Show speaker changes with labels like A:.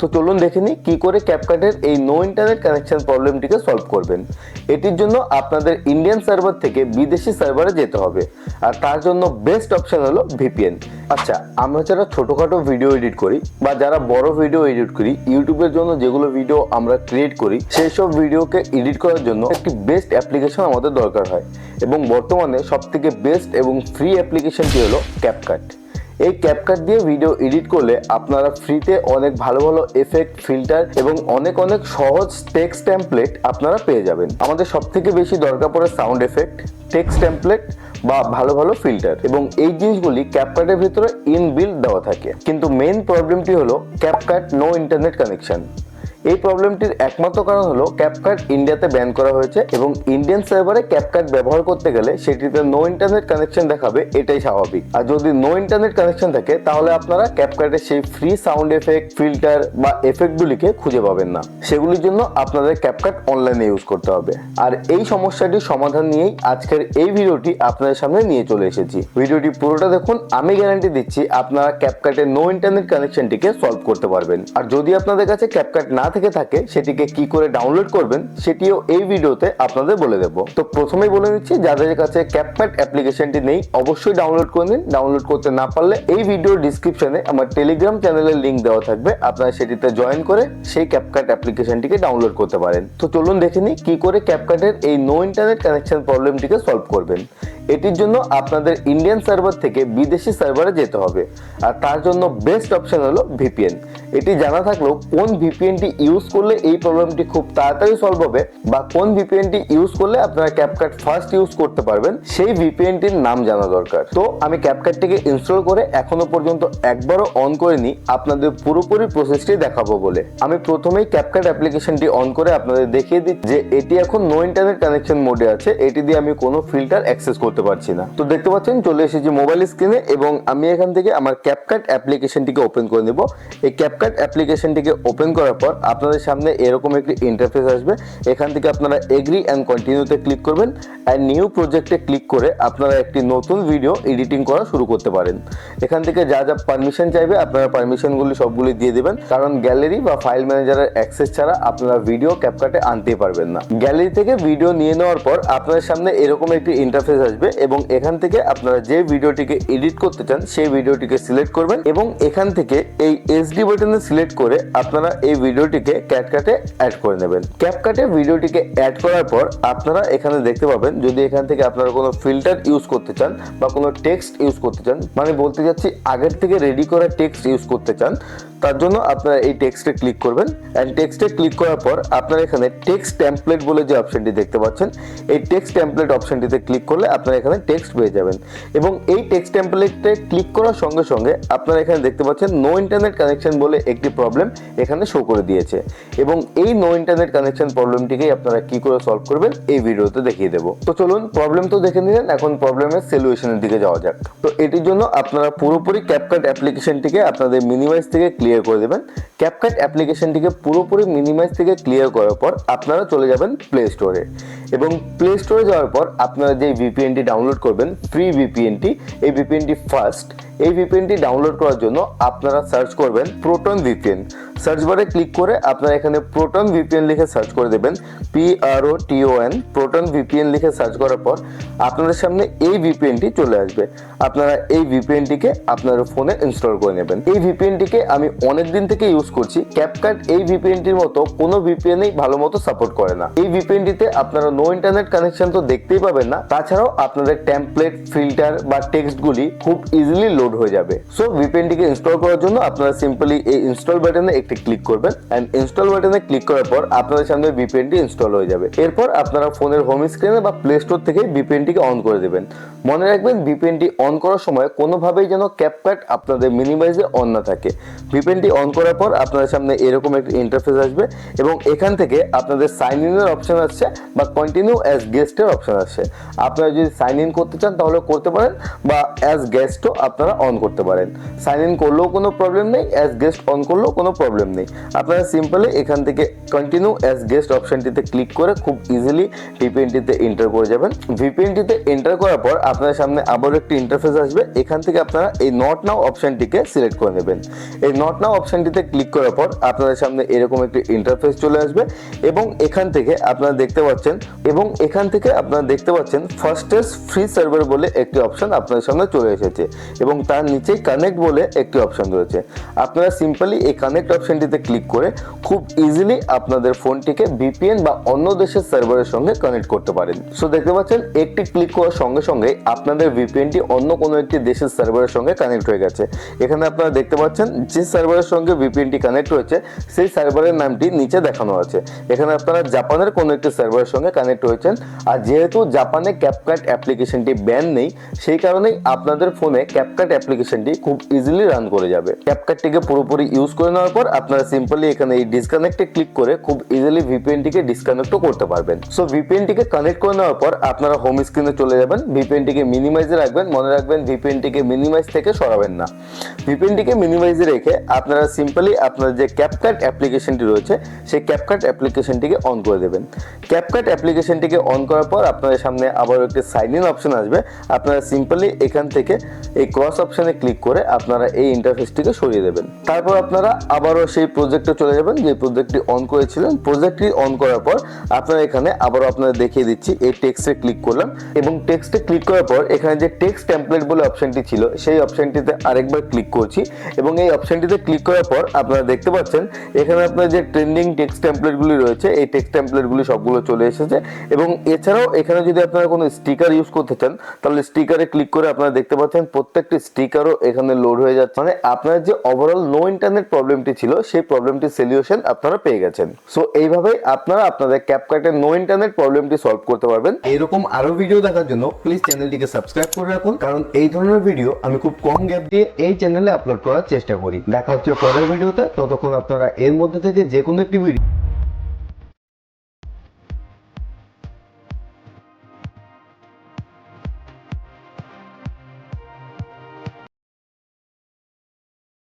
A: তো চলুন দেখে নিই কী করে ক্যাপকাটের এই নো ইন্টারনেট কানেকশন প্রবলেমটিকে সলভ করবেন। এটির জন্য আপনাদের ইন্ডিয়ান সার্ভার থেকে বিদেশি সার্ভারে যেতে হবে। আর তার জন্য বেস্ট অপশন হলো ভিপিএন আচ্ছা আমরা যারা ছোটোখাটো ভিডিও এডিট করি বা যারা বড় ভিডিও এডিট করি, ইউটিউবের জন্য যেগুলো ভিডিও আমরা ক্রিয়েট করি, সেই সব ভিডিওকে এডিট করার জন্য একটি বেস্ট অ্যাপ্লিকেশন আমাদের দরকার হয়। এবং বর্তমানে সবথেকে বেস্ট এবং ফ্রি অ্যাপ্লিকেশনটি হলো ক্যাপকাট এই ক্যাপকাট দিয়ে ভিডিও এডিট করলে আপনারা ফ্রিতে অনেক ভালো ভালো এফেক্ট ফিল্টার এবং অনেক অনেক সহজ টেক্সট টেমপ্লেট আপনারা পেয়ে যাবেন। আমাদের সব থেকে বেশি দরকার পড়ে সাউন্ড এফেক্ট টেক্সট টেমপ্লেট বা ভালো ভালো ফিল্টার এবং এই জিনিসগুলি ক্যাপকাটের ভিতরে ইনবিল্ড দেওয়া থাকে। কিন্তু মেন প্রবলেমটি হলো ক্যাপকাট নো ইন্টারনেট কানেকশন এই প্রবলেমটির একমাত্র কারণ হলো ক্যাপকাট ইন্ডিয়াতে ব্যান করা হয়েছে এবং ইন্ডিয়ান সার্ভারে ক্যাপকাট ব্যবহার করতে গেলে সেটিতে নো ইন্টারনেট কানেকশন দেখাবে, এটাই স্বাভাবিক। আর যদি নো ইন্টারনেট কানেকশন থাকে, তাহলে আপনারা ক্যাপকাটের সেই ফ্রি সাউন্ড এফেক্ট ফিল্টার বা এফেক্টগুলিকে খুঁজে পাবেন না। সেগুলির জন্য আপনাদের ক্যাপকাট অনলাইনে ইউজ করতে হবে। আর এই সমস্যাটির সমাধান নিয়েই আজকের এই ভিডিওটি আপনাদের সামনে নিয়ে চলে এসেছি। ভিডিওটি পুরোটা দেখুন, আমি গ্যারান্টি দিচ্ছি আপনারা ক্যাপকাটের নো ইন্টারনেট কানেকশনটিকে সলভ করতে পারবেন। আর যদি আপনাদের কাছে ক্যাপকাট না থেকে থাকে, সেটিকে কি করে ডাউনলোড করবেন, সেটিও এই ভিডিওতে আপনাদের বলে দেব। তো প্রথমেই বলে নিচ্ছি যাদের কাছে ক্যাপকাট অ্যাপ্লিকেশনটি নেই, অবশ্যই ডাউনলোড করে নিন। ডাউনলোড করতে না পারলে এই ভিডিও ডিসক্রিপশনে আমার টেলিগ্রাম চ্যানেলের লিংক দেওয়া থাকবে। আপনারা সেটিতে জয়েন করে সেই ক্যাপকাট অ্যাপ্লিকেশনটিকে ডাউনলোড করতে পারেন। তো চলুন দেখে নিই, কি করে ক্যাপকাটের এই নো ইন্টারনেট কানেকশন প্রবলেমটিকে সলভ করবেন। এটির জন্য আপনাদের ইন্ডিয়ান সার্ভার থেকে বিদেশি সার্ভারে যেতে হবে। আর তার জন্য বেস্ট অপশন হলো ভিপিএন এটি জানা থাকলেও কোন ভিপিএনটি ইউজ করলে এই প্রবলেমটি খুব তাড়াতাড়ি সলভ হবে বা কোন ভিপিএনটি ইউজ করলে আপনারা ক্যাপকাট ফার্স্ট ইউজ করতে পারবেন, সেই ভিপিএনটির নাম জানা দরকার। তো আমি ক্যাপকাটটিকে ইনস্টল করে এখনও পর্যন্ত একবারও অন করিনি আপনাদের পুরোপুরি প্রসেসটি দেখাবো বলে। আমি প্রথমেই ক্যাপকাট অ্যাপ্লিকেশনটি অন করে আপনাদের দেখিয়ে দিই যে এটি এখন নো ইন্টারনেট কানেকশন মোডে আছে, এটি দিয়ে আমি কোনো ফিল্টার অ্যাক্সেস করতে পারছি না। তো দেখতে পাচ্ছেন, চলে এসেছি মোবাইল স্ক্রিনে এবং আমি এখান থেকে আমার ক্যাপকাট অ্যাপ্লিকেশনটিকে ওপেন করে নেব। এই ক্যাপকাট অ্যাপ্লিকেশনটিকে ওপেন করার পর আপনাদের সামনে এরকম একটি ইন্টারফেস আসবে। এখান থেকে আপনারা এগ্রি অ্যান্ড কন্টিনিউতে ক্লিক করবেন অ্যান্ড নিউ প্রজেক্টে ক্লিক করে আপনারা একটি নতুন ভিডিও এডিটিং করা শুরু করতে পারেন। এখান থেকে যা যা পারমিশন চাইবে আপনারা পারমিশনগুলি সবগুলি দিয়ে দেবেন। কারণ গ্যালারি বা ফাইল ম্যানেজারের অ্যাক্সেস ছাড়া আপনারা ভিডিও ক্যাপকাটে আনতেই পারবেন না। গ্যালারি থেকে ভিডিও নিয়ে নেওয়ার পর আপনাদের সামনে এরকম একটি ইন্টারফেস আসবে। এবং এখান থেকে আপনারা যে ভিডিওটিকে এডিট করতে চান, সেই ভিডিওটিকে সিলেক্ট করবেন এবং এখান থেকে এই এসডি বাটনে সিলেক্ট করে আপনারা এই ভিডিওটিকে ক্যাটকাটে অ্যাড করে নেবেন। ক্যাপকাটে ভিডিওটিকে অ্যাড করার পর আপনারা এখানে দেখতে পাবেন, যদি এখান থেকে আপনারা কোনো ফিল্টার ইউজ করতে চান বা কোনো টেক্সট ইউজ করতে চান মানে বলতে যাচ্ছি আগের থেকে রেডি করা টেক্সট ইউজ করতে চান তার জন্য আপনারা এই টেক্সটে ক্লিক করবেন অ্যান্ড টেক্সটে ক্লিক করার পর আপনারা এখানে টেক্সট টেমপ্লেট বলে যে অপশনটি দেখতে পাচ্ছেন, এই টেক্সট টেমপ্লেট অপশনটিতে ক্লিক করলে আপনারা এখানে টেক্সট পেয়ে যাবেন এবং এই টেক্সট টেমপ্লেটে ক্লিক করার সঙ্গে সঙ্গে আপনারা এখানে দেখতে পাচ্ছেন নো ইন্টারনেট কানেকশন বলে একটি প্রবলেম এখানে শো করে দিয়েছে এবং এই নো ইন্টারনেট কানেকশন প্রবলেমটিকেই আপনারা কি করে সলভ করবেন, এই ভিডিওতে দেখিয়ে দেবো। তো চলুন প্রবলেম তো দেখে নিলেন, এখন প্রবলেমের সলিউশনের দিকে যাওয়া যাক। তো এটির জন্য আপনারা পুরোপুরি ক্যাপকাট অ্যাপ্লিকেশনটিকে আপনাদের মিনিমাইজ থেকে ক্লিয়ার করে দেবেন। ক্যাপকাট অ্যাপ্লিকেশনটিকে পুরোপুরি মিনিমাইজ থেকে ক্লিয়ার করার পর আপনারা চলে যাবেন প্লে স্টোরে এবং প্লে স্টোরে যাওয়ার পর আপনারা যে ভিপিএনটি ডাউনলোড করবেন ফ্রি ভিপিএনটি এই ভিপিএনটি ফার্স্ট এই ভিপিএনটি ডাউনলোড করার জন্য আপনারা সার্চ করবেন প্রোটন ভিপিএন সার্চ বারে ক্লিক করে আপনারা এখানে প্রোটন ভিপিএন লিখে সার্চ করে দেবেন P R O N Proton VPN লিখে সার্চ করার পর আপনাদের সামনে এই ভিপিএনটি চলে আসবে আপনারা এই ভিপিএনটিকে আপনার ফোনে ইনস্টল করে নেবেন এই ভিপিএনটিকে আমি অনেক দিন থেকে ইউজ করছি ক্যাপকাট এই ভিপিএনটির মতো কোনো ভিপিএনই ভালো মতো সাপোর্ট করে না এই ভিপিএনটিতে আপনারা নো ইন্টারনেট কানেকশন তো দেখতেই পাবেন না তাছাড়াও আপনাদের টেমপ্লেট ফিল্টার বা টেক্সটগুলি খুব ইজিলি লোড হয়ে যাবে। সো ভিপিএনটিকে ইনস্টল করার জন্য আপনারা সিম্পলি এই ইনস্টল বাটনে একটি ক্লিক করবেন অ্যান্ড ইনস্টল বাটনে ক্লিক করার পর আপনাদের সামনে ভিপিএনটি ইনস্টল হয়ে যাবে। এরপর আপনারা ফোনের হোম স্ক্রিনে বা প্লে স্টোর থেকে ভিপিএনটিকে অন করে দেবেন। মনে রাখবেন ভিপিএনটি অন করার সময় কোনোভাবেই যেন ক্যাপকাট আপনাদের মিনিমাইজে অন না থাকে। ভিপিএনটি অন করার পর আপনাদের সামনে এরকম একটা ইন্টারফেস আসবে এবং এখান থেকে আপনাদের সাইন ইনের অপশন আসছে বা কন্টিনিউ অ্যাজ গেস্টের অপশন আসছে। আপনারা যদি সাইন ইন করতে চান তাহলে করতে পারেন বা অ্যাজ গেস্টও আপনারা অন করতে পারেন। সাইন ইন করলেও কোনো প্রবলেম নেই অ্যাজ গেস্ট অন করলেও কোনো প্রবলেম নেই। আপনারা সিম্পলি এখান থেকে কন্টিনিউ অ্যাজ গেস্ট অপশনটিতে ক্লিক করে খুব ইজিলি ভিপিএনটিতে এন্টার করে যাবেন। ভিপিএনটিতে এন্টার করার পর আপনার সামনে আবার একটি ইন্টারফেস আসবে। এখান থেকে আপনারা এই নট নাও অপশনটিকে সিলেক্ট করে নেবেন। এই নট নাও অপশনটিতে ক্লিক করার পর আপনাদের সামনে এরকম একটি ইন্টারফেস চলে আসবে এবং এখান থেকে আপনারা দেখতে পাচ্ছেন এবং এখান থেকে আপনারা দেখতে পাচ্ছেন ফার্স্টেস্ট ফ্রি সার্ভার বলে একটি অপশন আপনাদের সামনে চলে এসেছে। এবং তার নিচেই কানেক্ট বলে একটি অপশন রয়েছে। আপনারা সিম্পলি এই কানেক্ট অপশনটিতে ক্লিক করে খুব ইজিলি আপনাদের ফোনটিকে ভিপিএন বা অন্য দেশের সার্ভারের সঙ্গে কানেক্ট করতে পারেন। সো দেখতে পাচ্ছেন, একটি ক্লিক করার সঙ্গে সঙ্গে আপনাদের ভিপিএনটি অন্য কোনো একটি দেশের সার্ভারের সঙ্গে কানেক্ট হয়ে গেছে। এখানে আপনারা দেখতে পাচ্ছেন, যে সার্ভারের সঙ্গে ভিপিএনটি কানেক্ট হয়েছে, সেই সার্ভারের নামটি নিচে দেখানো আছে। এখানে আপনারা জাপানের কোনো একটি সার্ভারের সঙ্গে কানেক্ট হয়েছেন। আর যেহেতু জাপানে ক্যাপকাট অ্যাপ্লিকেশনটি ব্যান নেই, সেই কারণেই আপনাদের ফোনে ক্যাপকাট অ্যাপ্লিকেশনটি খুব ইজিলি রান করে যাবে। ক্যাপকাটটিকে পুরোপুরি ইউজ করে নেওয়ার পর আপনারা সিম্পলি এখানে এই ডিসকানেক্টে ক্লিক করে খুব ইজিলি ভিপিএনটিকে ডিসকানেক্টও করতে পারবেন। সো ভিপিএনটিকে কানেক্ট করে নেওয়ার পর আপনারা হোম স্ক্রিনে চলে যাবেন ভিপিএনটিকে মিনিমাইজে রাখবেন, মনে রাখবেন ভিপিএনটিকে মিনিমাইজ থেকে সরাবেন না। ভিপিএনটিকে মিনিমাইজে রেখে আপনারা সিম্পলি আপনার যে ক্যাপকাট অ্যাপ্লিকেশনটি রয়েছে, সেই ক্যাপকাট অ্যাপ্লিকেশনটিকে অন করে দেবেন। ক্যাপকাট অ্যাপ্লিকেশনটিকে অন করার পর আপনাদের সামনে আবার একটি সাইন ইন অপশন আসবে। আপনারা সিম্পলি এখান থেকে এই ক্রস অপশনে ক্লিক করে আপনারা এই ইন্টারফেসটিকে সরিয়ে দেবেন। তারপর আপনারা আবারও সেই প্রজেক্টে চলে যাবেন, যে প্রজেক্টটি অন করেছিলেন। প্রজেক্টটি অন করার পর আপনারা এখানে আবারও আপনাদের দেখিয়ে দিচ্ছি, এই টেক্সটে ক্লিক করলাম এবং টেক্সটে ক্লিক করার পর এখানে যে টেক্সট টেমপ্লেট বলে অপশনটি ছিল, সেই অপশনটিতে আরেকবার ক্লিক করছি এবং এই অপশনটিতে ক্লিক করার পর আপনারা দেখতে পাচ্ছেন, এখানে আপনার যে ট্রেন্ডিং টেক্সট টেমপ্লেটগুলি রয়েছে, এই টেক্সট টেমপ্লেটগুলি সবগুলো চলে এসেছে এবং এছাড়াও এখানে যদি আপনারা কোনো স্টিকার ইউজ করতে চান, তাহলে স্টিকারে ক্লিক করে আপনারা দেখতে পাচ্ছেন, প্রত্যেকটি স্টিকারও এখানে লোড হয়ে যাচ্ছে। মানে আপনার যে ওভারঅল নো ইন্টারনেট প্রবলেমটি ছিল, সেই প্রবলেমটির সলিউশন আপনারা পেয়ে গেছেন। সো এইভাবেই আপনারা আপনাদের ক্যাপকাটের নো ইন্টারনেট প্রবলেমটি সলভ করতে পারবেন। এরকম আরও ভিডিও দেখার জন্য প্লিজ চ্যানেলটিকে সাবস্ক্রাইব করে রাখুন। কারণ এই ধরনের ভিডিও আমি খুব কম গ্যাপ দিয়ে এই চ্যানেলে আপলোড করার চেষ্টা করি। দেখা হচ্ছে পরের ভিডিওতে ততক্ষণ আপনারা এর মধ্যে থেকে যে কোনো একটি ভিডিও